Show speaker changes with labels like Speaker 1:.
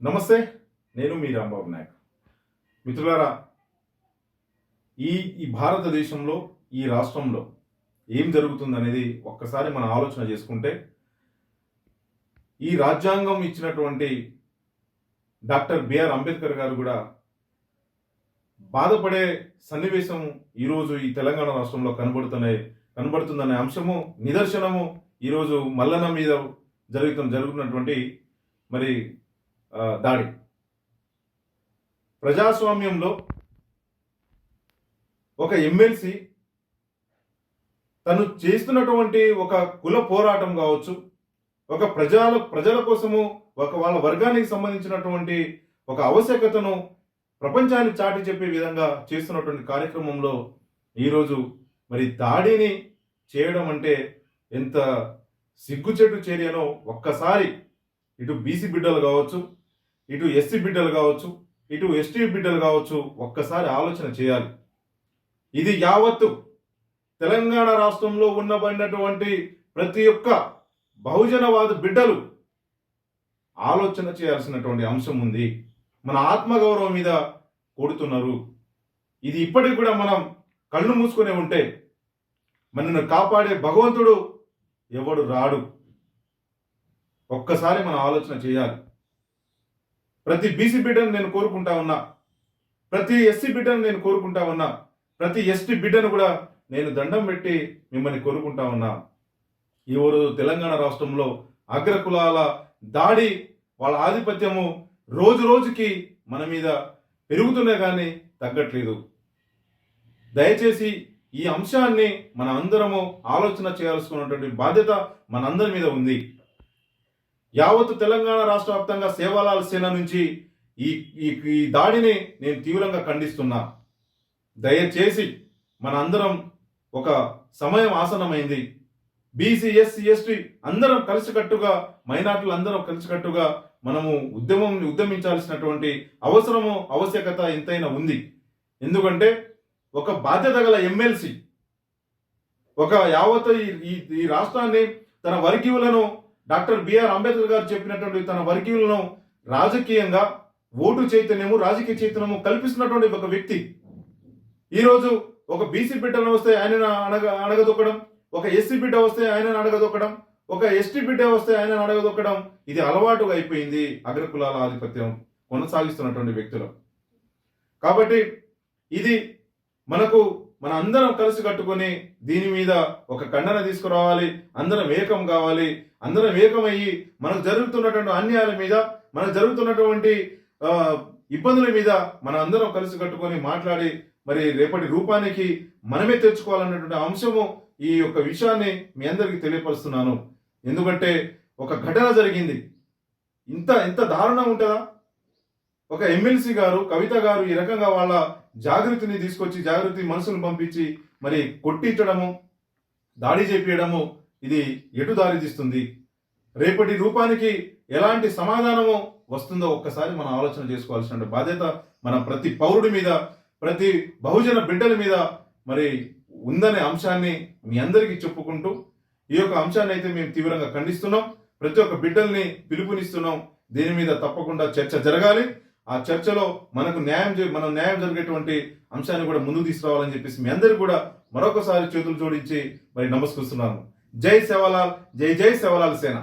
Speaker 1: నమస్తే నేను మీ రాంబాబు నాయక్. మిత్రులారా ఈ ఈ భారతదేశంలో ఈ రాష్ట్రంలో ఏం జరుగుతుందనేది ఒక్కసారి మనం ఆలోచన చేసుకుంటే ఈ రాజ్యాంగం ఇచ్చినటువంటి డాక్టర్ బిఆర్ అంబేద్కర్ గారు కూడా బాధపడే సన్నివేశం ఈరోజు ఈ తెలంగాణ రాష్ట్రంలో కనబడుతున్న కనబడుతుందనే అంశము నిదర్శనము ఈరోజు మల్లన్న మీద జరుగుతున్న జరుగుతున్నటువంటి మరి దాడి. ప్రజాస్వామ్యంలో ఒక ఎమ్మెల్సీ తను చేస్తున్నటువంటి ఒక కుల పోరాటం కావచ్చు ఒక ప్రజల ప్రజల కోసము ఒక వాళ్ళ వర్గానికి సంబంధించినటువంటి ఒక ఆవశ్యకతను ప్రపంచాన్ని చాటి చెప్పే విధంగా చేస్తున్నటువంటి కార్యక్రమంలో ఈరోజు మరి దాడిని చేయడం అంటే ఎంత సిగ్గుచెట్టు చర్యనో ఒక్కసారి ఇటు బీసీ బిడ్డలు కావచ్చు ఇటు ఎస్సీ బిడ్డలు కావచ్చు ఇటు ఎస్టీ బిడ్డలు కావచ్చు ఒక్కసారి ఆలోచన చేయాలి. ఇది యావత్తు తెలంగాణ రాష్ట్రంలో ఉన్నబడినటువంటి ప్రతి ఒక్క బహుజనవాద బిడ్డలు ఆలోచన చేయాల్సినటువంటి అంశం ఉంది. మన ఆత్మగౌరవం మీద కొడుతున్నారు. ఇది ఇప్పటికి కూడా మనం కళ్ళు మూసుకునే ఉంటే మనను కాపాడే భగవంతుడు ఎవడు రాడు. ఒక్కసారి మనం ఆలోచన చేయాలి. ప్రతి బీసీ బిడ్డను నేను కోరుకుంటా ఉన్నా ప్రతి ఎస్సీ బిడ్డను నేను కోరుకుంటా ఉన్నా ప్రతి ఎస్టీ బిడ్డను కూడా నేను దండం పెట్టి మిమ్మల్ని కోరుకుంటా ఉన్నా. ఈ రోజు తెలంగాణ రాష్ట్రంలో అగ్రకులాల దాడి వాళ్ళ ఆధిపత్యము రోజు రోజుకి మన మీద పెరుగుతున్నా కానీ తగ్గట్లేదు. దయచేసి ఈ అంశాన్ని మన అందరము ఆలోచన చేయాల్సుకున్నటువంటి బాధ్యత మనందరి మీద ఉంది. యావత్తు తెలంగాణ రాష్ట్ర వ్యాప్తంగా సేవాలాల్ సేన నుంచి ఈ ఈ ఈ దాడిని నేను తీవ్రంగా ఖండిస్తున్నా. దయచేసి మన అందరం ఒక సమయం ఆసనమైంది బీసీ ఎస్సీ ఎస్టీ అందరం కలిసికట్టుగా మైనార్టీలు అందరం కలిసికట్టుగా మనము ఉద్యమం ఉద్యమించాల్సినటువంటి అవసరము ఆవశ్యకత ఎంతైనా ఉంది. ఎందుకంటే ఒక బాధ్యత గల ఎమ్మెల్సీ ఒక యావత్ ఈ- ఈ ఈ రాష్ట్రాన్ని తన వర్గీయులను డాక్టర్ బిఆర్ అంబేద్కర్ గారు చెప్పినటువంటి తన వర్గీయులను రాజకీయంగా ఓటు చైతన్యము రాజకీయ చైతన్యము కల్పిస్తున్నటువంటి ఒక వ్యక్తి. ఈరోజు ఒక బీసీ బిడ్డను వస్తే ఆయన అడగ అడగదొక్కడం ఒక ఎస్సీ బిడ్డ వస్తే ఆయన అడగదొక్కడం ఒక ఎస్టీ బిడ్డ వస్తే ఆయన అడగదొక్కడం ఇది అలవాటుగా అయిపోయింది అగ్రకులాల ఆధిపత్యం కొనసాగిస్తున్నటువంటి వ్యక్తులు. కాబట్టి ఇది మనకు మన అందరం కలిసి కట్టుకొని దీని మీద ఒక ఖండన తీసుకురావాలి అందరం ఏకం కావాలి అందరం ఏకమయ్యి మనకు జరుగుతున్నటువంటి అన్యాయాల మీద మనకు జరుగుతున్నటువంటి ఇబ్బందుల మీద మన అందరం కలిసి కట్టుకొని మాట్లాడి మరి రేపటి రూపానికి మనమే తెచ్చుకోవాలన్నటువంటి అంశము ఈ యొక్క విషయాన్ని మీ అందరికీ తెలియపరుస్తున్నాను. ఎందుకంటే ఒక ఘటన జరిగింది. ఇంత ఇంత దారుణం ఉంటుందా? ఒక ఎమ్మెల్సీ గారు కవిత గారు ఈ రకంగా వాళ్ళ జాగృతిని తీసుకొచ్చి జాగృతి మనసును పంపించి మరి కొట్టించడము దాడి చేపించడము ఇది ఎటు దారి తీస్తుంది రేపటి రూపానికి ఎలాంటి సమాధానము వస్తుందో ఒక్కసారి మనం ఆలోచన చేసుకోవాల్సిన బాధ్యత మన ప్రతి పౌరుడి మీద ప్రతి బహుజన బిడ్డల మీద మరి ఉందనే అంశాన్ని మీ అందరికీ చెప్పుకుంటూ ఈ యొక్క అంశాన్ని అయితే మేము తీవ్రంగా ఖండిస్తున్నాం. ప్రతి ఒక్క బిడ్డల్ని పిలుపునిస్తున్నాం. దీని మీద తప్పకుండా చర్చ జరగాలి. ఆ చర్చలో మనకు న్యాయం మనం న్యాయం జరిగేటువంటి అంశాన్ని కూడా ముందుకు తీసుకురావాలని చెప్పేసి మీ అందరికీ కూడా మరొకసారి చేతులు జోడించి మరి నమస్కరిస్తున్నాను. జై సేవలాల్ జై జై సేవలాల్ సేన.